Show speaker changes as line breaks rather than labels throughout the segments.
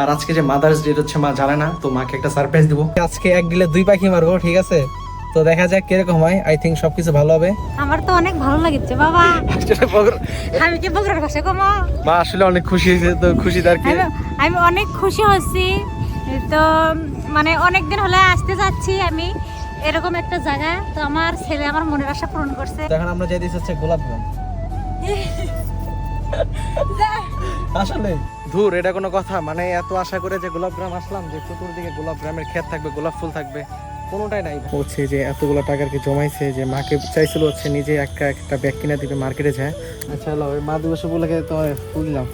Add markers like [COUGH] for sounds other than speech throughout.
আর আজকে যে mother's day হচ্ছে মা জানে না তো মাকে একটা সারপ্রাইজ দিব। আজকে এক দিলে দুই পাখি মারবো ঠিক আছে? তো দেখা যাক কীরকম হয়। আই থিঙ্ক সবকিছু ভালো হবে।
আমার তো অনেক ভালো লাগছে বাবা। আমি কি বগুড়ার ভাষা কমো
মা আসলে অনেক খুশি হয়েছে তো খুশি তার কি।
আমি অনেক খুশি হচ্ছি তো মানে অনেক দিন হলে আসতে যাচ্ছি আমি এরকম একটা জায়গা তো আমার ছেলে আমার মনের আশা পূরণ করছে।
এখন আমরা যাই দিচ্ছি হচ্ছে গোলাপগ্রাম [LAUGHS] আসলে? ধুর এটা কোনো কথা। মানে এত আশা করে যে গোলাপগ্রাম আসলাম যে চতুর্দিকে গোলাপগ্রামের ক্ষেত থাকবে গোলাপ ফুল থাকবে কোনোটাই নাই হচ্ছে যে এতগুলো টাকার কি জমাইছে যে মাকে চাইছিল হচ্ছে নিজে একটা একটা ব্যাগ কিনে দিবে মার্কেটে যায়। আচ্ছা হলো ওই মা দিবস বলে তো ফুল দিলাম।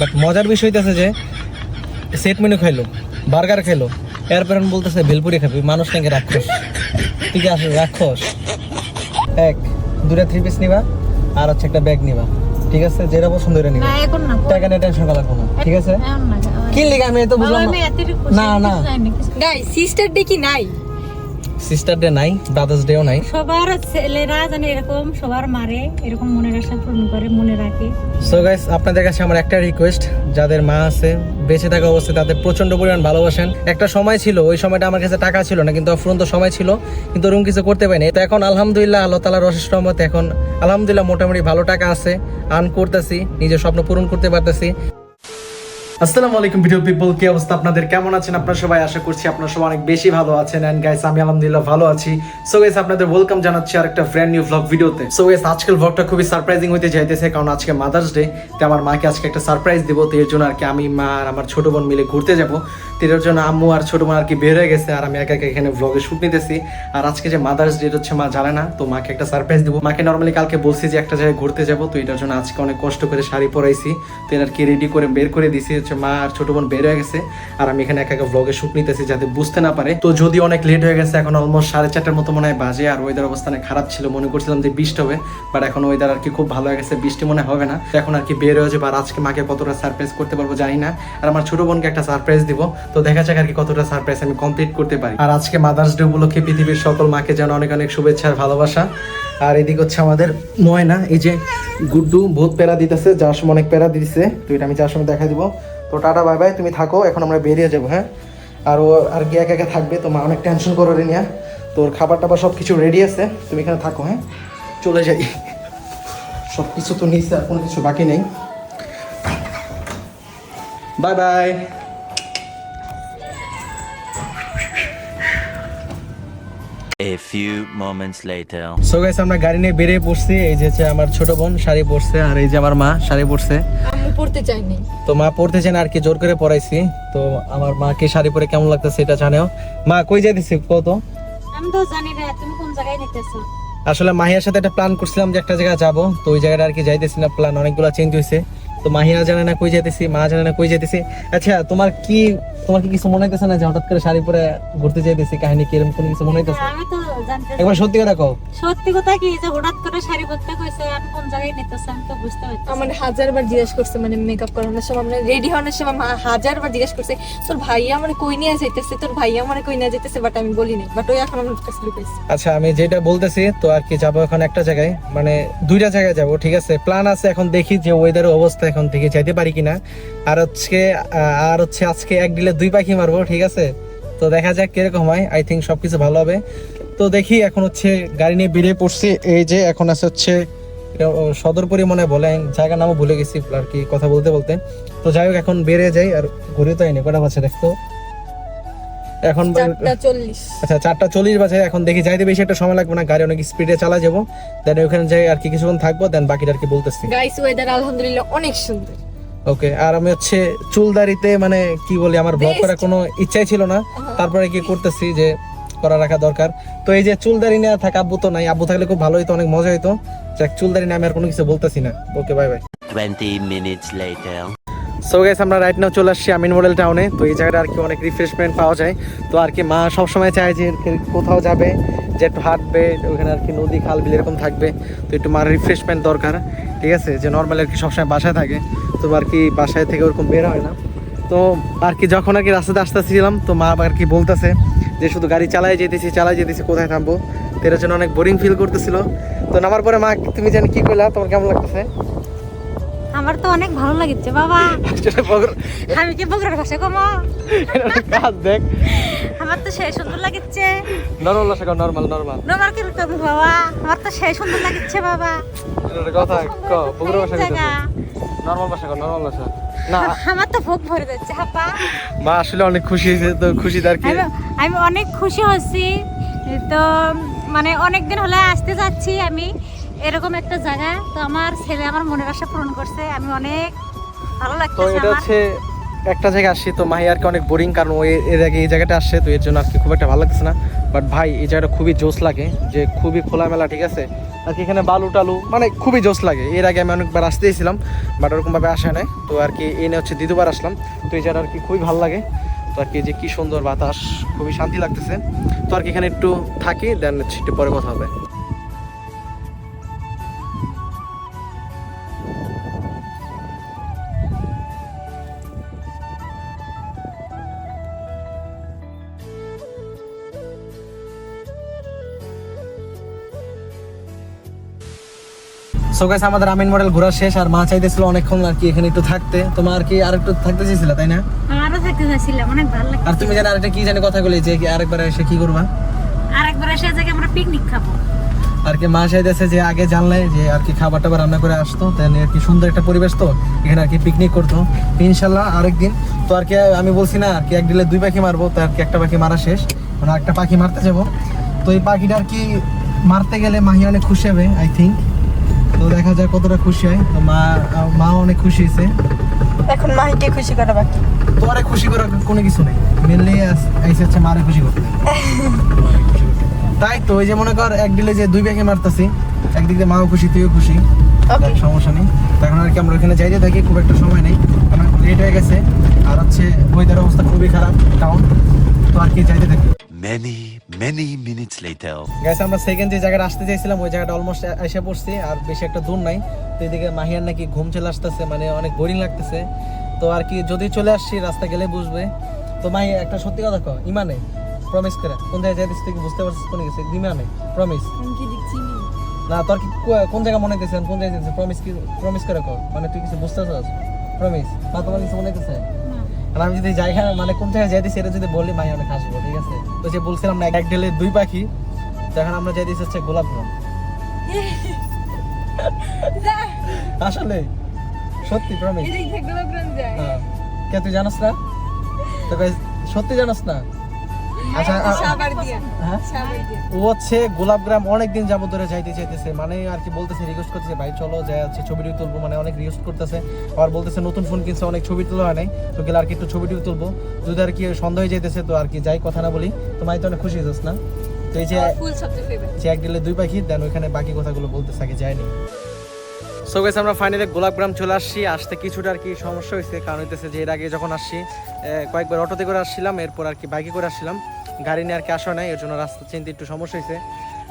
বাট মজার বিষয় হইতেছে যে সেট মেনু খাইলো বার্গার খাইলো এরপর বলতেছে ভেলপুরি খাবি মানুষ নাকি রাক্ষস। ঠিক আছে রাক্ষস। এক দুটা থ্রি পিস নিবা আর হচ্ছে একটা ব্যাগ নিবা। ঠিক আছে? যেটা পছন্দ এটা নিবে।
না এখন না
টাকা নিয়ে টেনশন করা কোনো না ঠিক আছে?
এখন না
কি লিখে আমি তো বুঝলাম না, না।
কিছু জানি না, কিছু।
গাই সিস্টার ডে কি নাই।
সিস্টার ডে নাই ব্রাদার্স ডেও নাই।
সবার ছেলেরা যেন এরকম সবার মারে এরকম মনের আশা পূরণ করে মনে রাখে।
সো গাইস আপনাদের কাছে আমার একটা রিকোয়েস্ট যাদের মা আছে বেঁচে থাকা অবস্থায় তাদের প্রচণ্ড পরিমাণ ভালোবাসেন। একটা সময় ছিল ওই সময়টা আমার কাছে টাকা ছিল না কিন্তু অফুরন্ত সময় ছিল কিন্তু ওরকম কিছু করতে পারিনি। তো এখন আলহামদুলিল্লাহ আল্লাহ তালার অশেষ রহমতে এখন আলহামদুলিল্লাহ মোটামুটি ভালো টাকা আছে আর্ন করতেছি নিজের স্বপ্ন পূরণ করতে পারতেছি। আসসালামু আলাইকুম, ভিডিও পিপল কি অবস্থা আপনাদের? কেমন আছেন আপনারা সবাই? আশা করছি আপনারা সবাই অনেক বেশি ভালো আছেন। এন্ড গাইস আমি আলহামদুলিল্লাহ ভালো আছি। সো গাইস আপনাদের ওয়েলকাম জানাচ্ছি আর একটা ব্র্যান্ড নিউ ব্লগ ভিডিওতে সো গাইস আজকের ব্লগটা খুবই সারপ্রাইজিং হতে যাইতেছে, কারণ আজকে মাদার্স ডে তো আমার মাকে আজকে একটা সারপ্রাইজ দেবো, তো এর জন্য আর কি আমি, মা আর আমার ছোট বোন মিলে ঘুরতে যাব। তো এর জন্য আম্মু আর ছোট মা আর কি বের হয়ে গেছে, আর আমি একা একা এখানে ভ্লগে শুট নিতেছি। আর আজকে যে মাদার্স ডে হচ্ছে মা জানে না, তো মাকে একটা সারপ্রাইজ দেবো। মাকে নর্মালি কালকে বলছি যে একটা জায়গায় ঘুরতে যাব, তো এটার জন্য আজকে অনেক কষ্ট করে শাড়ি পরাইছি, তো এর আর কি রেডি করে বের করে দিছি, হচ্ছে মা আর ছোট বোন বের হয়ে গেছে, আর আমি এখানে একা একা ভ্লগে শুট নিতেছি যাতে বুঝতে না পারে। তো যদি অনেক লেট হয়ে গেছে, এখন অলমোস্ট সাড়ে চারটার মতো মনে হয় বাজে, আর ওয়েদার অবস্থানে খারাপ ছিল, মনে করছিলাম যে বৃষ্টি হবে বাট এখন ওয়েদার আর কি খুব ভালো হয়ে গেছে, বৃষ্টি মনে হবে না। এখন আর কি বের হয়ে যাবে, আর আজকে মাকে কতটা সারপ্রাইজ করতে পারব জানি না। আর আমার ছোট বোনকে একটা সারপ্রাইজ দিব তো দেখা যাক আর কি কতটা সারপ্রাইজ আমি কমপ্লিট করতে পারি। আর আজকে মাদার্স ডে উপলক্ষে পৃথিবীর সকল মাকে যেন অনেক অনেক শুভেচ্ছা আর ভালোবাসা। আর এদিকে হচ্ছে আমাদের ময়না, এই যে গুড্ডু ভূত প্যারা দিতেছে যার সময় অনেক প্যারা দিতেছে। তো এটা আমি যার সময় দেখা দিব। তো টাটা বাই বাই তুমি থাকো, এখন আমরা বেরিয়ে যাব হ্যাঁ? আর ও আর কি একা একা থাকবে, তো মা অনেক টেনশন করো রে নিয়া। তোর খাবার টাবার সব কিছু রেডি আছে, তুমি এখানে থাকো হ্যাঁ? চলে যাই। সব কিছু তো নিয়েছে, আর কোনো কিছু বাকি নেই। Bye bye
A few moments later.
So guys আমরা গাড়ি নিয়ে বেরিয়ে পড়ছি। এই যে হচ্ছে আমার ছোট বোন শাড়ি পরছে আর এই যে আমার মা শাড়ি পরছে।
আমি পড়তে চাইনি।
তো মা পড়তেছেন আর কি জোর করে পড়াইছি। তো আমার মাকে শাড়ি পরে কেমন লাগতেছে এটা জানেও। মা কই যাইতেছি? কত
আমি তো জানি না তুমি কোন জায়গায় নিতেছো
আসলে মাহিয়ার সাথে একটা প্ল্যান করছিলাম যে একটা জায়গায় যাব। তো ওই জায়গাটা আর কি যাইতেছি না প্ল্যান অনেকগুলো চেঞ্জ হয়েছে তো মাহিয়া জানে না কই যাইতেছি মা জানে না কই যাইতেছি। আচ্ছা তোমার কি তোমার কি কিছু মনে হইতেছে না যে হঠাৎ করে শাড়ি পরে ঘুরতে যাইতেছি? কাহিনী কি এরকম কোনো কিছু মনে হইতেছে?
আমি তো জানতে
একবার সত্যি কথা কও।
সত্যি কথা কি যে হঠাৎ করে শাড়ি পরতে কইছে আমি কোন জায়গায় নিতেছি আমি তো বুঝতে পারছি
আমার হাজার বার জিজ্ঞেস করছে মানে মেকআপ করানোর সময় মানে রেডি হওয়ার সময় মা- হাজার বার জিজ্ঞেস করছে তোর ভাইয়া আমার কই নিয়ে যাইতেছে? তোর ভাইয়া আমার কই নিয়ে যাইতেছে? বাট আমি বলি নাই বাট ওই এখন আমার কাছে লুকাইছে।
আচ্ছা আমি যেটা বলতেছি তো আর কি যাব এখন একটা জায়গায়? মানে দুইটা জায়গায় যাব ঠিক আছে? প্ল্যান আছে এখন দেখি যে ওয়েদারের অবস্থা এখন থেকে চাইতে পারি কিনা। আর হচ্ছে আর হচ্ছে আজকে এক দিলে দুই পাখি মারবো, ঠিক আছে? তো দেখা যাক কীরকম হয়। আই থিঙ্ক সবকিছু ভালো হবে। তো দেখি এখন হচ্ছে গাড়ি নিয়ে বেরিয়ে পড়ছি। এই যে এখন আছে হচ্ছে সদরপুরি মনে বলে, জায়গার নামও ভুলে গেছি আর কি কথা বলতে বলতে। তো যাই হোক, এখন বেড়ে যাই আর ঘুরে তো আইনি, কটা বাচ্চা দেখতো? এখন
চারটা চল্লিশ।
আচ্ছা চারটা চল্লিশ বাজে এখন দেখি যাইতে বেশি একটা সময় লাগবে না গাড়ি অনেক স্পিডে চালা যাব। দেন ওখানে যাই আর কি কিছুক্ষণ থাকব দেন বাকিটা আর কি বলতেছি।
গাইস ওয়েদার আলহামদুলিল্লাহ অনেক সুন্দর।
ওকে আর আমি হচ্ছে চুলদারিতে মানে কি বলি আমার ব্লগ করার কোনো ইচ্ছাই ছিল না। তারপরে কি করতেছি যে করা রাখা দরকার। তো এই যে চুলদারি নিয়ে থাকা আব্বু তো নাই। আব্বু থাকলে খুব ভালো হতো অনেক মজা হতো যাক চুলদারি নিয়ে আমি আর কোনো কিছু বলতেছি না। Okay bye bye
20 minutes later.
So guys আমরা রাইট নাও চলে আসছি আমিন মডেল টাউনে তো এই জায়গাটা আর কি অনেক রিফ্রেশমেন্ট পাওয়া যায়। তো আর কি মা সবসময় চায় যে কোথাও যাবে, যে একটু হাঁটবে, ওখানে আর কি নদী, খাল, বিল এরকম থাকবে। তো একটু মার রিফ্রেশমেন্ট দরকার। ঠিক আছে? যে নর্মাল আর কি সবসময় বাসায় থাকে। তো আর কি বাসায় থেকে ওরকম বের হয় না। তো আর কি যখন আর কি রাস্তাতে আসতেছিলাম, তো মা আর কি বলতেছে যে শুধু গাড়ি চালাই যেতেছি চালাই যেতেছি, কোথায় থামবো? তো এটার জন্য অনেক বোরিং ফিল করতেছিল। তো নামার পরে মা, তুমি জানি কি করলা তোমার কেমন লাগতেছে?
আমার তো অনেক ভালো লাগছে বাবা। আমি কি বগুড়ার ভাষা কমো
কাজ দেখ।
আমার তো সেই সুন্দর লাগছে।
নরমাল ভাষা নরমাল নরমাল
তোমার কি কবি বাবা? আমার তো সেই সুন্দর লাগছে বাবা।
কথা ক বগুড়া ভাষা নরমাল ভাষা নরমাল ভাষা না
আমার তো ভোগ ভরে যাচ্ছে হাপা।
মা আসলে অনেক খুশি হয়েছে তো খুশি তার কি?
আমি আমি অনেক খুশি হচ্ছি তো মানে অনেক দিন হলে আসতে যাচ্ছি আমি। এরকম একটা জায়গা তো আমার ছেলে আমার মনের আশা পূরণ করছে আমি অনেক ভালো
লাগছে
তো
এটা হচ্ছে একটা জায়গায় আসছি তো মাহি আর কি অনেক বোরিং কারণ ওই এর আগে এই জায়গাটা আসছে তো এর জন্য আর কি খুব একটা ভালো লাগছে না। বাট ভাই এই জায়গাটা খুবই জোস লাগে যে খুবই খোলামেলা ঠিক আছে? আর কি এখানে বালু টালু মানে খুবই জোস লাগে। এর আগে আমি অনেকবার আসতে এসেছিলাম বাট ওরকমভাবে আসা নাই। তো আর কি এনে হচ্ছে দ্বিতীয়বার আসলাম। তো এই জায়গাটা আর কি খুবই ভালো লাগে। তো আর কি যে কি সুন্দর বাতাস খুবই শান্তি লাগতেছে। তো আর কি এখানে একটু থাকি দেন একটু পরে কথা হবে। সো গাইস আমাদের আমিন মডেল ঘোরা শেষ আর মা চাইতেছিল অনেকক্ষণ আর কি এখানে একটু থাকতে তোমার আর কি আর একটু থাকতে চাইছিল তাই না
আরও থাকতে চাইছিলাম অনেক ভালো
আর তুমি জানো আরেকটা কি জানি কথা বলি যে আরেকবার এসে কি করবা
আর একবার এসে জায়গায় আমরা পিকনিক খাব
আর কি মা চাইতেছে যে আগে জানলে যে আর কি খাবার টাবার রান্না করে আসতো তাই আর কি সুন্দর একটা পরিবেশ তো এখানে আর কি পিকনিক করতো ইনশাল্লাহ আরেকদিন তো আর কি আমি বলছি না আর কি এক দিলে দুই পাখি মারবো তো আর কি একটা পাখি মারা শেষ মানে একটা পাখি মারতে যাব তো এই পাখিটা আর কি মারতে গেলে মাহি অনেক খুশি হবে আই থিঙ্ক তো দেখা যায় কতটা খুশি হয়। তো মা মা অনেক খুশি হয়েছে।
এখন মাহিকে খুশি করা বাকি?
তোমারে খুশি করার কোনো কিছু নেই। মেনলি আইসে হচ্ছে মারে খুশি করতে। তাই তো ওই যে মনে কর এক দিলে যে দুই ব্যাগে মারতাছি একদিক দিয়ে মাও খুশি তুইও খুশি. সমস্যা নেই। তো এখন আর কি আমরা ওখানে যাইতে থাকি খুব একটা সময় নেই। কারণ লেট হয়ে গেছে। আর হচ্ছে ওয়েদার অবস্থা খুবই খারাপ টাউন তো আর কি থাকি
Many, many minutes later.
Guys আমরা সেকেন্ড যে জায়গাটা আসতে চাইছিলাম ওই জায়গাটা অলমোস্ট এসে পড়ছি আর বেশি একটা দূর নাই। তো এদিকে মাহিয়ার নাকি ঘুম চলে আসতেছে মানে অনেক বোরিং লাগতেছে। তো আর কি যদি চলে আসছি রাস্তা গেলে বুঝবে। তো মাহি একটা সত্যি কথা কো ইমানে প্রমিস করে কোন জায়গায় যাইতেছিস তুই বুঝতে পারছিস কোন গেছে ইমানে প্রমিস না তোর কি কোন জায়গা মনে হইতেছে কোন জায়গায় প্রমিস কি প্রমিস করে কো মানে তুই কিছু বুঝতে পারছিস প্রমিস না তোমার কিছু মনে হইতেছে? আর আমি যদি জায়গা মানে কোন জায়গায় যাইতেছি এটা যদি বলি মাই অনেক হাসবো ঠিক আছে? তো যে বলছিলাম না এক ঢেলে দুই পাখি তো এখন আমরা যাইতেছি হচ্ছে গোলাপ গ্রাম [LAUGHS] আসলে সত্যি প্রমিস হ্যাঁ। কে তুই জানাস না? তো guys, সত্যি জানাস না? আচ্ছা হ্যাঁ? ও হচ্ছে গোলাপগ্রাম অনেকদিন যাবত ধরে যাইতে চাইতেছে। মানে আর কি বলতেছে রিকোয়েস্ট করতেছে ভাই চলো যাই হচ্ছে ছবিটি তুলবো। মানে অনেক রিকোয়েস্ট করতেছে। আবার বলতেছে নতুন ফোন কিনছে অনেক ছবি তোলা হয় নাই। তো গেলে আর কি একটু ছবিটি তুলবো। যদি আর কি সন্দেহ হয়ে যাইতেছে তো আর কি যাই কথা না বলি। তো মাই তো অনেক খুশি হইছিস না? তো এই যে
ফুল সবচেয়ে
যে এক দিলে দুই পাখি দেন ওইখানে বাকি কথাগুলো বলতেছে আগে যায়নি। সো গেছে আমরা ফাইনালি গোলাপগ্রাম চলে আসছি। আসতে কিছুটা আর কি সমস্যা হয়েছে কারণ হইতেছে যে এর আগে যখন আসছি কয়েকবার অটোতে করে আসছিলাম এরপর আর কি বাইকে করে আসছিলাম। গাড়ি নিয়ে আর কি আসা নাই, এর জন্য রাস্তা চিনতে একটু সমস্যা হয়েছে।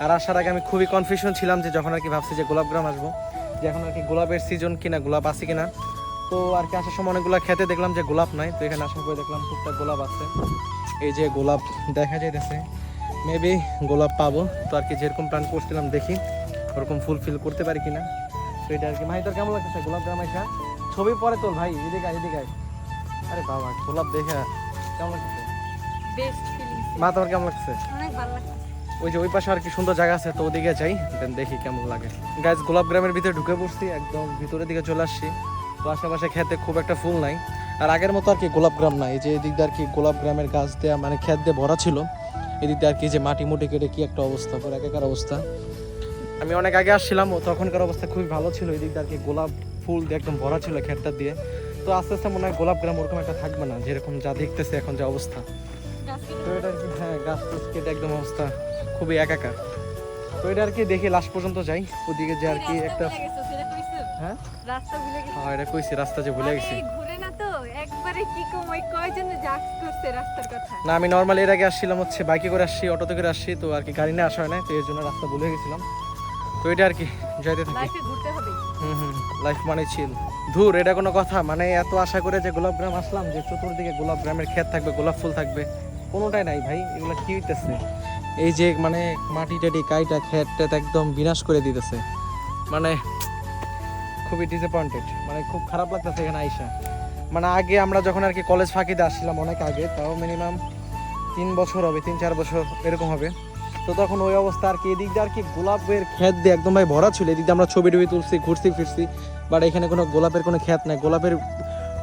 আর আসার আগে আমি খুবই কনফিউশন ছিলাম যে যখন আর কি ভাবছি যে গোলাপগ্রাম আসব, যে এখন আর কি গোলাপের সিজন কিনা, গোলাপ আছে কিনা। তো আর কি আসার সময় অনেকগুলো খেতে দেখলাম যে গোলাপ নাই, তো এখানে আসার পরে দেখলাম টুকটাক গোলাপ আছে। এই যে গোলাপ দেখা যাইতেছে মেবি গোলাপ পাবো। তো আর কি যেরকম প্ল্যান করছিলাম দেখি, ওরকম ফুলফিল করতে পারি কিনা। তো এটা আর কি ভাই তোর কেমন লাগতেছে গোলাপ গ্রাম আইসা? ছবি পরে তোর ভাই, এদিকে এদিকে। আরে বাবা, গোলাপ দেখে কেমন লাগতেছে?
ফিলিংস
মা তোমার কেমন লাগছে?
অনেক ভালো লাগছে।
ওই যে ওই পাশে আর কি সুন্দর জায়গা আছে তো ওদিকে যাই দেন দেখি কেমন লাগে। গাছ গোলাপ গ্রামের ভিতরে ঢুকে পড়ছি একদম ভিতরের দিকে চলে আসছি। তো আশেপাশে খেতে খুব একটা ফুল নাই। আর আগের মতো আর কি গোলাপ গ্রাম নাই এই যে এদিক দিয়ে আর কি গোলাপ গ্রামের গাছ দেওয়া মানে খেত দিয়ে ভরা ছিল এদিক দিয়ে আর কি যে মাটি মুটি কেটে কি একটা অবস্থা পুরো একাকার অবস্থা। আমি অনেক আগে আসছিলাম ও তখনকার অবস্থা খুবই ভালো ছিল এদিক দিয়ে আর কি গোলাপ ফুল দিয়ে একদম ভরা ছিল খেতটা দিয়ে। তো আস্তে আস্তে মনে হয় গোলাপ গ্রাম ওরকম একটা থাকবে না যেরকম যা দেখতেছে এখন যে অবস্থা। তো এটা আর কি হ্যাঁ গাছ টাছ কেটে একদম অবস্থা খুবই একাকার। তো এটা আর কি দেখি লাস্ট পর্যন্ত যাই। ওদিকে যে আর কি একটা হ্যাঁ?
রাস্তা ভুলে গেছি?
হ্যাঁ এটা কইছি রাস্তা যে ভুলে গেছি।
না
আমি নর্মালি এর আগে আসছিলাম হচ্ছে বাইকে করে আসছি অটোতে করে আসছি তো আর কি গাড়ি নিয়ে আসা হয় না তো এর জন্য রাস্তা ভুলে গেছিলাম। তো এটা আর কি যাইতে থাকি। হুম হুম লাইফ মানে ছিল ধুর এটা কোনো কথা মানে এত আশা করে যে গোলাপ গ্রাম আসলাম যে চতুর্দিকে গোলাপ গ্রামের ক্ষেত থাকবে গোলাপ ফুল থাকবে। কোনোটাই নাই ভাই এগুলো কি হইতেছে? এই যে মানে মাটি টাটি কাইটা ক্ষেত টেত একদম বিনাশ করে দিতেছে। মানে খুবই ডিসঅ্যাপয়েন্টেড মানে খুব খারাপ লাগতেছে এখানে আইসা। মানে আগে আমরা যখন আর কি কলেজ ফাঁকিতে আসছিলাম অনেক আগে তাও মিনিমাম তিন বছর হবে তিন চার বছর এরকম হবে। তো তখন ওই অবস্থা আর কি এদিক দিয়ে আর কি গোলাপের ক্ষেত দিয়ে একদম ভাই ভরা ছিল। এদিক দিয়ে আমরা ছবি টবি তুলছি ঘুরছি ফিরছি বাট এখানে কোনো গোলাপের কোনো ক্ষেত নাই। গোলাপের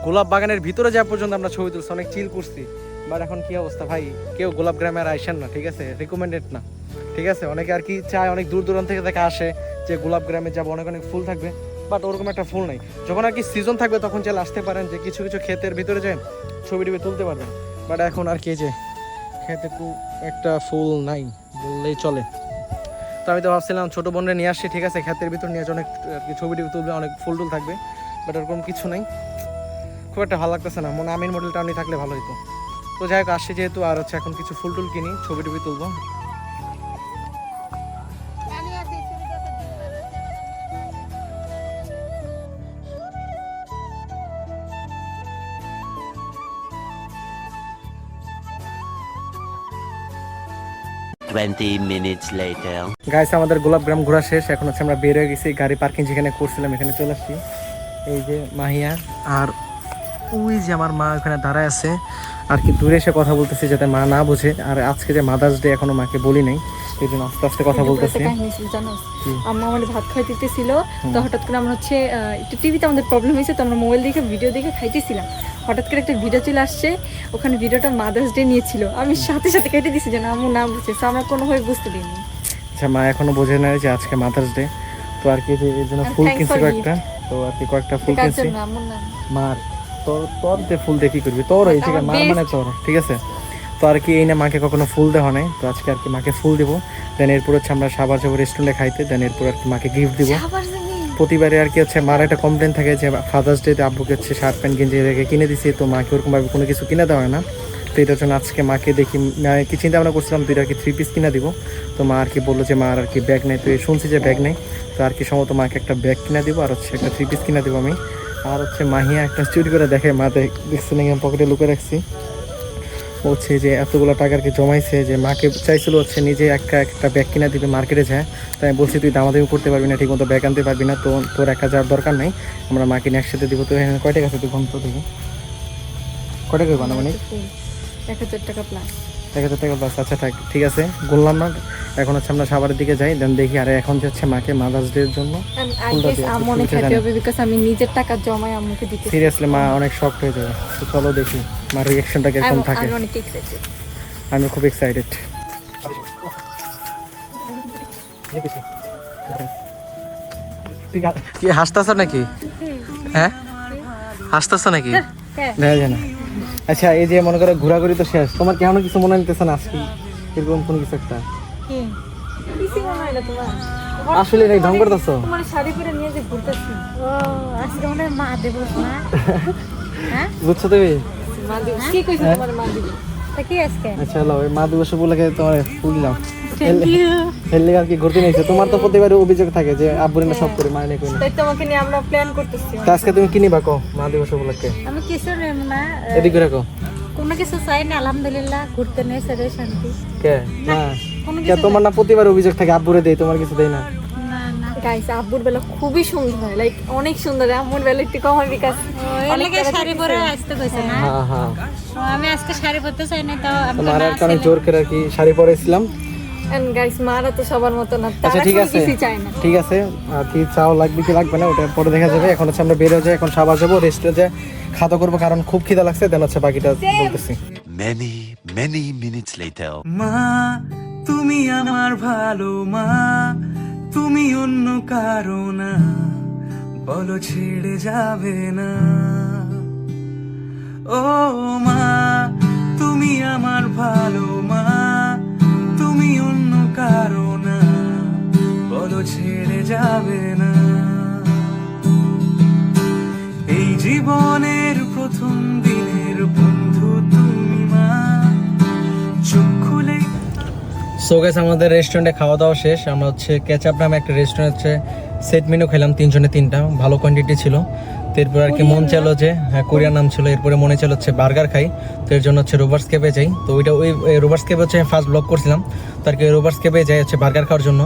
গোলাপ বাগানের ভিতরে যাওয়া পর্যন্ত আমরা ছবি তুলছি অনেক চিল করছি। বাট এখন কি অবস্থা ভাই? কেউ গোলাপ গ্রামে আর আইসেন না, ঠিক আছে? রিকমেন্ডেড না, ঠিক আছে? অনেকে আর কি চায় অনেক দূর দূরান্ত থেকে থেকে আসে যে গোলাপ গ্রামে যাব, অনেক অনেক ফুল থাকবে, বাট ওরকম একটা ফুল নাই। যখন আর কি সিজন থাকবে তখন চাইলে আসতে পারেন যে কিছু কিছু ক্ষেতের ভিতরে যে ছবি টবি তুলতে পারবেন। বাট এখন আর কি যে খেতে খুব একটা ফুল নাই বললেই চলে। তো আমি তো ভাবছিলাম ছোটো বোনরে নিয়ে আসছি ঠিক আছে? ক্ষেতের ভিতর নিয়ে আসে, অনেক, আর কি ছবি টবি তুলবে, অনেক ফুল টুল থাকবে, বাট ওরকম কিছু নেই। খুব একটা ভালো লাগতেছে না, মনে আমিন মডেলটা আপনি থাকলে ভালো হতো তো যাই হোক আসছি যেহেতু আর হচ্ছে এখন কিছু ফুল টুল কিনি ছবি টবি তুলবো।
Twenty minutes later.
গাইস আমাদের গোলাপগ্রাম ঘোরা শেষ। এখন হচ্ছে আমরা বের হয়ে গেছি গাড়ি পার্কিং যেখানে করছিলাম এখানে চলে আসছি। এই যে মাহিয়া আর ওই যে আমার মা ওখানে দাঁড়ায় আছে। আর কি দূরে এসে কথা বলতেছি যাতে মা না বোঝে। আর আজকে যে মাদার্স ডে এখনও মাকে বলি নাই এই জন্য আস্তে আস্তে কথা বলতেছি। কি?
আম্মা আমাদের ভাত খাইতেছিল তো হঠাৎ করে আমরা হচ্ছে একটু টিভিতে আমাদের প্রবলেম হয়েছে তো আমরা মোবাইল দেখে ভিডিও দেখে খাইতেছিলাম। হঠাৎ করে একটা ভিডিও চলে আসছে ওখানে ভিডিওটা মাদার্স ডে নিয়েছিল। আমি সাথে সাথে কেটে দিছি যেন আম্মু না বুঝছে তো আমরা কোনোভাবে বুঝতে দিইনি
আচ্ছা মা এখনও বোঝে না যে আজকে মাদার্স ডে তো আর কি যে এর জন্য ফুল
thanks
কিনছি কয়েকটা। তো আর কি কয়েকটা ফুল কিনছি।
আম্মুর নাম
মার। তোর তোর দিয়ে ফুল দিয়ে কি করবি? তোর এই
আমার
মার মানে তোর ঠিক আছে? তো আর কি এই না মাকে কখনো ফুল দেওয়া নাই। তো আজকে আর কি মাকে ফুল দেবো। দেন এরপর হচ্ছে আমরা সাবার যাব রেস্টুরেন্টে খাইতে। দেন এরপর আর কি মাকে গিফট দিব। প্রতিবারে আর কি হচ্ছে মার একটা কমপ্লেন থাকে যে ফাদার্স ডেতে আব্বুকে হচ্ছে শার্ট প্যান্ট গেঞ্জি রেখে কিনে দিছি। তো মাকে ওরকমভাবে কোনো কিছু কিনে দেওয়া হয় না। তো এটার জন্য আজকে মাকে দেখি কি চিন্তা ভাবনা করছিলাম দুইটা আর কি থ্রি পিস কিনে দিব। তো মা আর কি বলল যে মার আর কি ব্যাগ নেই। তো শুনছি যে ব্যাগ নেই। তো আর কি সম্ভবত মাকে একটা ব্যাগ কিনে দিব। আর হচ্ছে একটা থ্রি পিস কিনে দিব আমি। আর হচ্ছে মাহিয়া একটা চুরি করে দেখে মা দেখ- দেখছি নাকি আমি পকেটে লুকে রাখছি হচ্ছে যে এতগুলো টাকা কি জমাইছে যে মাকে চাইছিল হচ্ছে নিজে একটা একটা ব্যাগ কিনে দিবে মার্কেটে যায়। তাই আমি বলছি, তুই দামাদামি করতে পারবি না ঠিক মতো ব্যাগ আনতে পারবি না তো তোর একা যাওয়ার দরকার নেই। আমরা মাকে নিয়ে একসাথে দিব, তো এখানে কয় টাকা আছে? তুই ঘণ্টা থেকে কয় টাকা বানা মানে
এক হাজার টাকা প্লাস
এক হাজার টাকা বাস আচ্ছা থাক ঠিক আছে বললাম না। এখন হচ্ছে আমরা সাভারের দিকে যাই দেন দেখি আর এখন যে হচ্ছে মাকে মাদার্স ডে এর জন্য।
আমি নিজের টাকা জমাই আম্মুকে দিতে
সিরিয়াসলি মা অনেক শক হয়ে যাবে। তো চলো দেখি মার রিয়াকশনটা কীরকম থাকে।
আমি
আমি খুব এক্সাইটেড কি হাসতেছ নাকি? হ্যাঁ? হাসতেছ নাকি? দেখা যায় না আচ্ছা এই যে মনে করে ঘোরাঘুরি তো শেষ। তোমার কেমন কিছু মনে নিতেছে না আজকে? এরকম কোন কিছু একটা? আসলে এই ঢং করতেছ?
তোমার শাড়ি পরে নিয়ে যে ঘুরতেছি।
ও আজকে মনে মা দেব না? [LAUGHS] হ্যাঁ?
বুঝছ তুমি?
মা দিবে কি কইছো
হ্যাঁ?
তোমার মা দিবে
তা কি আজকে।
আচ্ছা হলো মা দিবস উপলক্ষে তোমার ফুল দিলাম
থ্যাংক ইউ
হেললে আর কি ঘুরতে নিয়েছে? তোমার তো প্রতিবারে অভিযোগ থাকে যে আব্বুরে না সব করে মায়ের কই না।
তাই তোমাকে নিয়ে আমরা প্ল্যান করতেছি।
তা আজকে তুমি কো মা দিবস উপলক্ষে
আমি কিছু নেব না
এদিকে রাখো
কোনো কিছু চাই না আলহামদুলিল্লাহ ঘুরতে নেই সেটাই শান্তি।
কে? না কে তোমার না প্রতিবার অভিযোগ থাকে আব্বুরে দেই তোমার কিছু দেই না
গাইস আব্বুর বেলা খুবই সুন্দর হয়। লাইক অনেক সুন্দর। আম্মুর বেলা একটু কম হয় বিকাশ
লেগে শাড়ি পরে আসতে কইছে না?
হ্যাঁ হ্যাঁ।
আমি আজকে শাড়ি পরতে চাই না তো আমি
তোমার কারণে জোর করে কি শাড়ি পরেছিলাম।
এন্ড গাইস মারা তো সবার মতো না
আচ্ছা
তারা
ঠিক আছে। ঠিক আছে। আর কি চাও লাগবে কি লাগবে না ওটা পরে দেখা যাবে। এখন হচ্ছে আমরা বেরো যাই এখন সাবার যাব রেস্টুরেন্টে খাওয়া করব কারণ খুব খিদা লাগছে দেন হচ্ছে বাকিটা বলতেছি।
Many, many minutes later.
মা তুমি আমার ভালো মা তুমি অন্য কারও না। বলো, ছেড়ে যাবে না। ও মা, তুমি আমার ভালো মা। তুমি অন্য কারও না। বলো, ছেড়ে যাবে না। এই জীবনের প্রথম
সো গেছে আমাদের রেস্টুরেন্টে খাওয়া দাওয়া শেষ। আমরা হচ্ছে ক্যাচআপ নামে একটা রেস্টুরেন্ট হচ্ছে সেট মেনু খেলাম তিনজনে তিনটা। ভালো কোয়ান্টিটি ছিল। তো এরপর আর কি মন চাইলো যে হ্যাঁ কোরিয়ার নাম ছিল। এরপরে মনে চাইলো হচ্ছে বার্গার খাই। তো এর জন্য হচ্ছে রোবার্স কেপে যাই। তো ওইটা ওই রোবার্স কেপে হচ্ছে ফার্স্ট ব্লক করছিলাম। তো আর কি রোবার্স কেপে যাই হচ্ছে বার্গার খাওয়ার জন্য।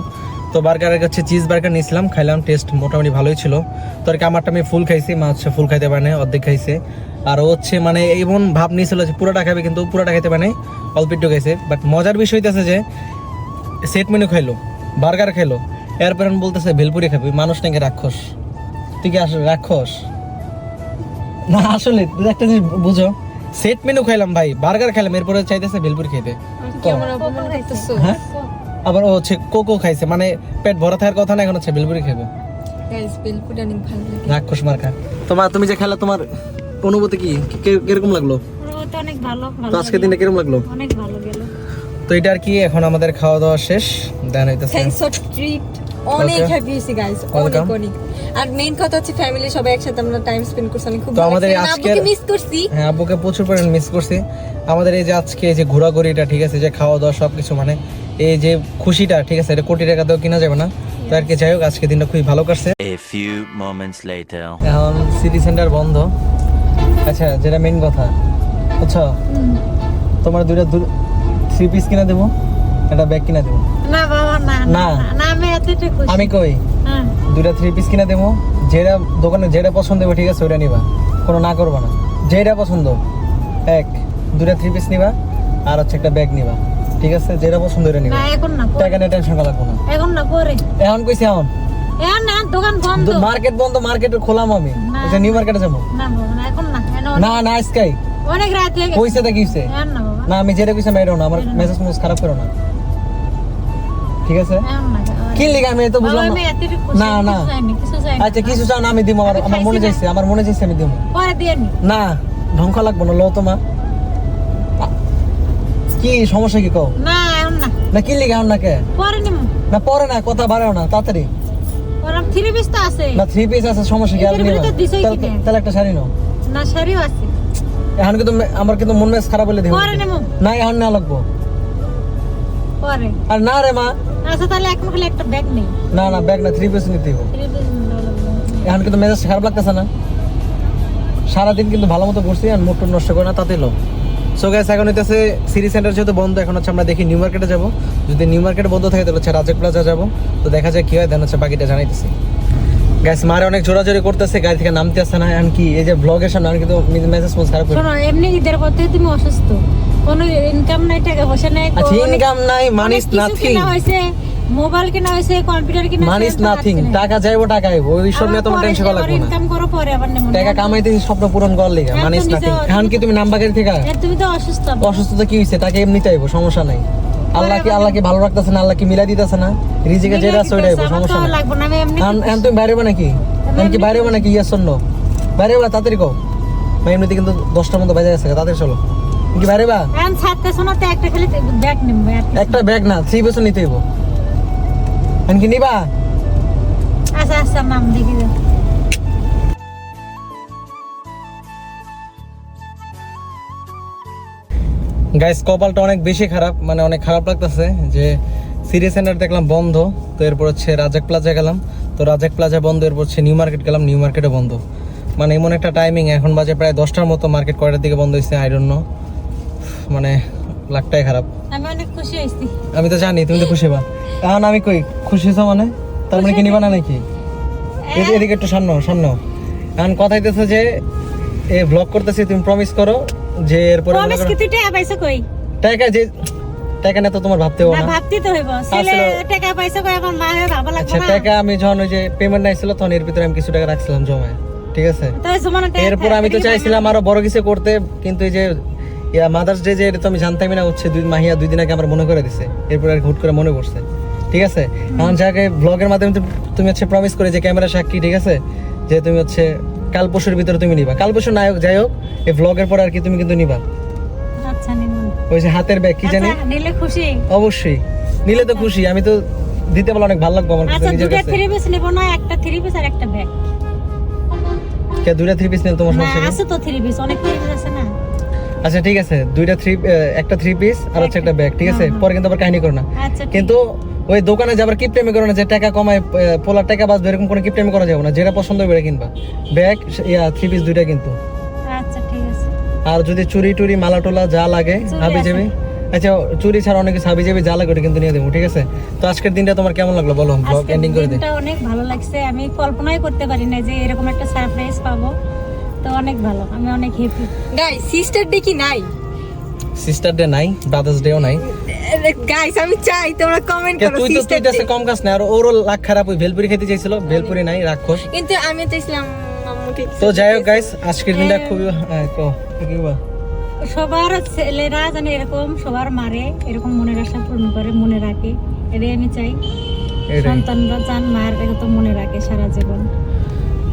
তো বার্গারের কাছে চিজ বার্গার নিয়েছিলাম খাইলাম টেস্ট মোটামুটি ভালোই ছিল। তো আর কি আমারটা আমি ফুল খাইছি মা হচ্ছে ফুল খাইতে পারে না অর্ধেক খাইছে। আর ও হচ্ছে মানে এমন ভাব নিয়েছিল যে পুরোটা খাবে কিন্তু পুরোটা খাইতে পারে অল্প একটু খাইছে। বাট মজার বিষয় হইতেছে যে সেট মেনু খাইলো বার্গার খাইলো এরপর আমি বলতেছে ভেলপুরি খাবি মানুষ নাকি রাক্ষস? তুই কি আসলে রাক্ষস? না আসলে তুই একটা জিনিস বুঝো সেট মেনু খাইলাম ভাই বার্গার খাইলাম এরপরে চাইতেছে ভেলপুরি খেতে হ্যাঁ? আবার ও হচ্ছে কোকো খাইছে মানে পেট ভরা থাকার কথা না এখন হচ্ছে
বেলপুরি খাবে
রাক্ষস মার্কা। তোমার তুমি যে খেলা তোমার অনুভূতি কি? কীরকম লাগল?
অনেক ভালো ভালো
তো আজকের দিনটা কীরকম লাগল?
অনেক ভালো গেল।
তো এটা আর কি এখন আমাদের খাওয়া দাওয়া শেষ। দেন হইতেছে।
থ্যাঙ্কস ফর ট্রিট অনেক হ্যাপি হয়েছি গাইস অনেক অনেক। আর মেইন কথা হচ্ছে ফ্যামিলি সবাই একসাথে আমরা টাইম স্পেন্ড করছি অনেক খুব
তো আমাদের আজকের-
মিস করছি।
হ্যাঁ আব্বুকে প্রচুর পরিমাণ মিস করছি। আমাদের এই যে আজকে এই যে ঘোরাঘুরিটা ঠিক আছে যে খাওয়া দাওয়া সব কিছু মানে এই যে খুশিটা ঠিক আছে এটা কোটি টাকা দিয়েও কিনা যাবে না। তো আর কি যাই হোক আজকে দিনটা খুবই ভালো কাটছে।
A few moments later.
এখন সিটি সেন্টার বন্ধ। আচ্ছা যেটা মেন কথা বুঝছ? তোমার দুইটা থ্রি পিস কিনা দেবো একটা ব্যাগ কিনা দেবো?
না বাবা না আমি
কই? দুইটা থ্রি পিস কিনা দেবো। যেটা দোকানে যেটা পছন্দ হবে ঠিক আছে ওইটা নিবা। কোনো না করবা না। যেটা পছন্দ এক দুইটা থ্রি পিস নিবা আর হচ্ছে একটা ব্যাগ নিবা। ঠিক আছে? যেটা পছন্দ ওইটা নিবা।
না এখন না
টাকা নিয়ে টেনশন লাগবো না।
এখন না পরে।
এখন কইছি এখন।
এখন না দোকান বন্ধ।
মার্কেট বন্ধ মার্কেট খোলাম আমি। আচ্ছা নিউ মার্কেটে যাব।
না না এখন না
না
অনেক রাত হয়ে গেছে। না
আমি যেটা কইছি মেরো না। আমার মেসেজ মুস খারাপ করো না। ঠিক আছে? কি লিখে আমি তো বুঝলাম না। না, আচ্ছা কিছু চাও না আমি দিব আমার আমার মনে যাইছে। আমার মনে চাইছে আমি দিব।
নি।
ধ্বংস লাগবো না লো তোমা কি সমস্যা কি কও?
না এখন না।
না কি লিখে না কে
পরে নিমু।
না পরে না কথা বাড়াও না তাড়াতাড়ি।
ওরম থ্রি পিস তো আছে।
না থ্রি পিস আছে সমস্যা কি আর
দিছোই
তাহলে- একটা শাড়ি নাও।
না শাড়িও আছে।
এখন কিন্তু আমার কিন্তু মন মেজ খারাপ বলে দিব।
পরে নেব
না এখন না লাগবো।
পরে।
আর না রে মা।
আচ্ছা তাহলে এখন খালি একটা ব্যাগ নেই।
না না ব্যাগ না থ্রি পিস নিতে
পিস
এখন কিন্তু মেজাজ খারাপ লাগতেছে না। সারাদিন কিন্তু ভালো মতো ঘুরছি আর মুড নষ্ট করে না তাতে লো সো গাইস এখন হইতেছে সিটি সেন্টার যেহেতু বন্ধ এখন হচ্ছে আমরা দেখি নিউ মার্কেটে যাব। যদি নিউ মার্কেটে বন্ধ থাকে তাহলে হচ্ছে রাজেক প্লাজা যাব। তো দেখা যায় কি হয় দেন হচ্ছে বাকিটা জানাইতেছি। গাইস মারে অনেক জোরাজোরি করতেছে গাড়ি থেকে নামতে আসছে না। এখন কি এই যে ব্লগের সামনে আমি কিন্তু মেসেজ মুজ খারাপ
শোনো এমনি ঈদের পর থেকে তুমি অসুস্থ। কোনো ইনকাম নাই টাকা পয়সা নাই
আচ্ছা ইনকাম নাই মানি
কিছু
নাথিং
মোবাইল কেনা হয়েছে কম্পিউটার কেনা
মানি ইজ নাথিং টাকা যাইবো টাকা আইবো ওই সব নিয়ে তোমার টেনশন লাগবে না।
ইনকাম করো পরে আবার নেব
টাকা কামাইতেছি স্বপ্ন পূরণ করার লিগা।
হ্যাঁ,
মানি ইজ
তুমি
নাথিং। এখন কি তুমি নাম্বার গাড়ি থেকে?
তুমি তো অসুস্থ।
অসুস্থতা কি হয়েছে তাকে এমনি চাইব সমস্যা নাই। আল্লাহ কি আল্লাহ কি ভালো রাখতেছে না? আল্লাহ কি মিলাই দিতেছে না? রিজিকে যেটা আছে ওইটাই সমস্যা নাই।
লাগবে না আমি এমনি
এখন তুমি বাইরে নাকি? এখন কি বাইরে নাকি? ইয়ার শূন্য বাইরে তাড়াতাড়ি কও। এমনিতে কিন্তু দশটার মতো বাজে গেছে তাড়াতাড়ি চলো। কি বাইরে বা?
এখন ছাড়তে শোনাতে একটা খালি ব্যাগ নেব
একটা ব্যাগ না থ্রি বছর নিতে হইব। এখন কি নিবা?
আচ্ছা আচ্ছা দেখি
গাইস কপালটা অনেক বেশি খারাপ মানে অনেক খারাপ লাগতেছে যে সিটি সেন্টার দেখলাম বন্ধ তো এরপর হচ্ছে রাজাক প্লাজা গেলাম। তো রাজাক প্লাজা বন্ধ এরপর হচ্ছে নিউ মার্কেট গেলাম নিউ মার্কেটে বন্ধ। মানে এমন একটা টাইমিং এখন বাজে প্রায় দশটার মতো মার্কেট কয়টার দিকে বন্ধ হয়েছে আই ডোন্ট নো মানে লাখটাই খারাপ।
আমি অনেক খুশি হয়েছি।
আমি তো জানি তুমি তো খুশি বা এখন আমি কই খুশি হয়েছো মানে? তার মানে কি নিবা না নাকি? এদিকে একটু সামনে সামনে। এখন কথা হইতেছে যে এ ব্লগ করতেছি তুমি প্রমিস করো যে এরপরে
প্রমিস কি? তুই টাকা পাইছো কই?
টাকা যে টাকা না তো তোমার ভাবতে হবে
না ভাবতে তো হইব। ছেলে টাকা পয়সা কই? এখন মা হয়ে ভাবা লাগবে
আচ্ছা
না।
টাকা আমি যখন ওই যে পেমেন্ট আইছিল তখন এর ভিতরে আমি কিছু টাকা রাখছিলাম জমায়। ঠিক আছে? এরপর আমি তো চাইছিলাম আরও বড় কিছু করতে কিন্তু এই যে ইয়া মাদার্স ডে যে এটা তো আমি জানতামই না হচ্ছে দুই মাহিয়া দুই দিন আগে আমার মনে করে দিছে। এরপর আর হুট করে মনে পড়ছে। ঠিক আছে? এখন যাকে ব্লগের মাধ্যমে তুমি- হচ্ছে প্রমিস করে যে ক্যামেরা সাক্ষী ঠিক আছে? যে তুমি হচ্ছে কাল পরশুর ভিতরে তুমি নিবা। কাল পরশু নায়ক যাই হোক এই ব্লগের পর আর কি তুমি কিন্তু নিবা।
আচ্ছা
ওই যে হাতের ব্যাগ কি জানি?
আচ্ছা নিলে খুশি?
অবশ্যই। নিলে তো খুশি আমি তো দিতে পারলে অনেক ভালো লাগবে আমার কাছে
আচ্ছা
নিজের
দুটো
কাছে।
থ্রি পিস নেব না একটা থ্রি পিস আর একটা ব্যাগ
কে দুইটা থ্রি পিস নিলে তোমার সমস্যা
আছে তো থ্রি পিস অনেক থ্রি পিস আছে না।
আচ্ছা ঠিক আছে। দুইটা থ্রি একটা থ্রি পিস আর হচ্ছে একটা ব্যাগ ঠিক আছে? পরে কিন্তু আবার কাহিনী করো না।
আচ্ছা
কিন্তু ওই দোকানে যাবার কিপটেমি করো না যে টাকা কমায় পোলার টাকা বাঁচবে এরকম কোনো কিপটেমি করা যাবে না। যেটা পছন্দ হবে কিনবা। ব্যাগ ইয়া থ্রি পিস দুইটা কিন্তু।
আচ্ছা ঠিক আছে।
আর যদি চুরি টুরি মালা টোলা যা লাগে হাবি। যাবি আচ্ছা চুরি ছাড়া অনেক সাবি যাবি জ্বালা করে কিন্তু নিয়ে দেবো ঠিক আছে? তো আজকের দিনটা তোমার কেমন লাগল বলো? ব্লগ এন্ডিং করে দে।
দিনটা অনেক ভালো লাগছে। আমি কল্পনাই করতে পারি না যে এরকম একটা সারপ্রাইজ পাবো। তো অনেক ভালো আমি অনেক হ্যাপি
গাইস সিস্টার ডে কি নাই?
সিস্টার ডে নাই ব্রাদার্স ডেও নাই।
গাইস আমি চাই তোমরা কমেন্ট করো
তুই তো তুই কম কাজ না আর ওরও লাখ খারাপ ওই ভেলপুরি খেতে চাইছিল ভেলপুরি নাই রাক্ষস।
কিন্তু আমি চাইছিলাম
তো যাই হোক গাইস আজকের দিনটা খুবই হ্যাঁ, কো, কি
সবার ছেলেরা যেন এরকম সবার মারে এরকম মনের আশা পূর্ণ করে মনে রাখে। এটাই আমি চাই। সন্তানরা চান মায়ের কথা মনে রাখে সারা জীবন।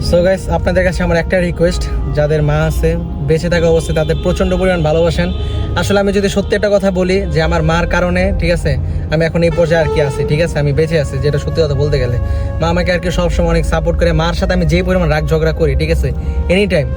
সো গাইস আপনাদের কাছে আমার একটা রিকোয়েস্ট যাদের মা আছে, বেঁচে থাকা অবস্থায় তাদের প্রচণ্ড পরিমাণ ভালোবাসেন। আসলে আমি যদি সত্যি একটা কথা বলি, যে আমার মার কারণে, ঠিক আছে, আমি এখন এই পর্যায়ে আর কি আছি, ঠিক আছে, আমি বেঁচে আছি, যেটা সত্যি কথা বলতে গেলে। মা আমাকে আর কি সবসময় অনেক সাপোর্ট করে, মার সাথে আমি যে পরিমাণ রাগ ঝগড়া করি, ঠিক আছে এনি টাইম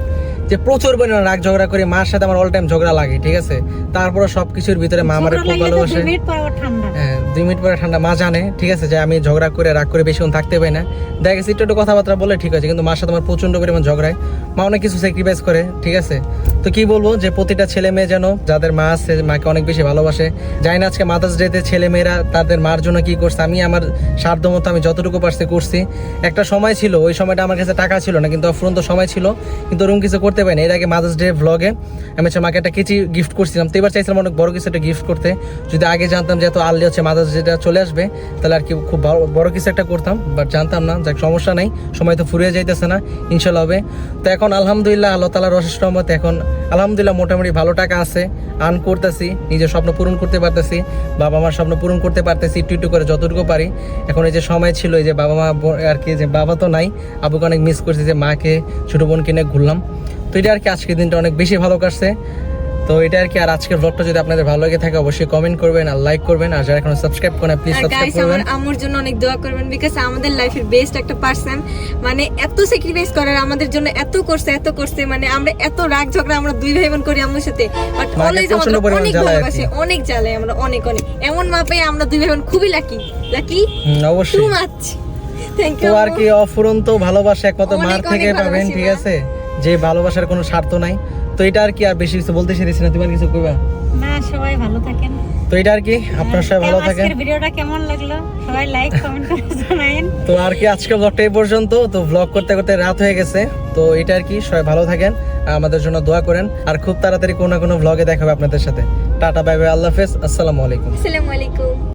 যে প্রচুর পরিমাণে রাগ ঝগড়া করি মার সাথে আমার অল টাইম ঝগড়া লাগে ঠিক আছে? তারপরে সবকিছুর ভিতরে মা আমার খুব ভালোবাসে।
দুই মিনিট ঠান্ডা।
হ্যাঁ দুই মিনিট পরে ঠান্ডা মা জানে ঠিক আছে? যে আমি ঝগড়া করে রাগ করে বেশিক্ষণ থাকতে পারি না। দেখা গেছে একটু একটু কথাবার্তা বলে ঠিক আছে কিন্তু মার সাথে আমার প্রচণ্ড পরিমাণ ঝগড়ায়। মা অনেক কিছু স্যাক্রিফাইস করে ঠিক আছে? তো কি বলব যে প্রতিটা ছেলে মেয়ে যেন যাদের মা আছে, মাকে অনেক বেশি ভালোবাসে। জানি না আজকে মাদার্স ডেতে ছেলে মেয়েরা তাদের মার জন্য কি করছে, আমি আমার সাধ্য মতো আমি যতটুকু পারছি করছি। একটা সময় ছিল, ওই সময়টা আমার কাছে টাকা ছিল না, কিন্তু অফুরন্ত সময় ছিল, কিন্তু ওরকম কিছু করতে পারিনি। এর আগে মাদার্স ডে ভ্লগে আমি হচ্ছে মাকে একটা কিচি গিফট করছিলাম, তো এবার চাইছিলাম অনেক বড় কিছু একটা গিফট করতে। যদি আগে জানতাম যে এত আর্লি হচ্ছে মাদার্স ডেটা চলে আসবে, তাহলে আর কি খুব বড় কিছু একটা করতাম বাট জানতাম না, যাক সমস্যা নাই, সময় তো ফুরিয়ে যাইতেছে না, ইনশাল্লাহ হবে। তো এখন আলহামদুলিল্লাহ, আল্লাহ তালার অশেষ রহমত এখন আলহামদুলিল্লাহ মোটামুটি ভালো টাকা আছে। আর্ন করতেছি, নিজের স্বপ্ন পূরণ করতে পারতেছি বাবা মার স্বপ্ন পূরণ করতে পারতেছি, একটু একটু করে যতটুকু পারি। এখন এই যে সময় ছিল, এই যে বাবা মা আর কি, যে বাবা তো নাই, আবুকে অনেক মিস করছি যে মাকে, ছোটো বোনকে নিয়ে ঘুরলাম। তো এটা আর কি আজকের দিনটা অনেক বেশি ভালো কাটছে। তো এটা আর কি আর আজকের ব্লগটা যদি আপনাদের ভালো লেগে থাকে অবশ্যই কমেন্ট করবেন আর লাইক করবেন। আর যারা এখনও সাবস্ক্রাইব করেন প্লিজ সাবস্ক্রাইব করবেন।
আমার জন্য অনেক দোয়া করবেন বিকজ আমাদের লাইফের বেস্ট একটা পার্সন মানে এত স্যাক্রিফাইস করার আমাদের জন্য এত করছে এত করছে। মানে আমরা এত রাগ ঝগড়া আমরা দুই ভাই বোন করি আম্মুর সাথে। বাট অলওয়েজ আমাদের অনেক ভালোবাসে অনেক জ্বালায় আমরা অনেক অনেক। এমন মাপে আমরা দুই ভাই বোন খুবই লাকি লাকি
হুম,
টু
অবশ্যই
মাচ থ্যাংক ইউ
আর কি অফুরন্ত ভালোবাসা একমাত্র মার থেকে পাবেন ঠিক আছে? যে ভালোবাসার কোনো স্বার্থ নাই। তো এটা আর কি আর বেশি কিছু বলতে চাইছি না। তোমার কিছু কইবা
না সবাই ভালো থাকেন।
তো এটা আর কি? আপনার সবাই ভালো থাকেন।
আজকের ভিডিওটা কেমন লাগল? সবাই লাইক কমেন্ট করে জানাবেন
তো আর কি আজকে ব্লগটা এই পর্যন্ত। তো ব্লগ করতে করতে রাত হয়ে গেছে। তো এটা আর কি সবাই ভালো থাকেন আমাদের জন্য দোয়া করেন। আর খুব তাড়াতাড়ি কোনো না কোনো ব্লগে দেখা হবে আপনাদের সাথে। টাটা বাই বাই আল্লাহ হাফেজ। আসসালামু আলাইকুম।
আসসালামু আলাইকুম।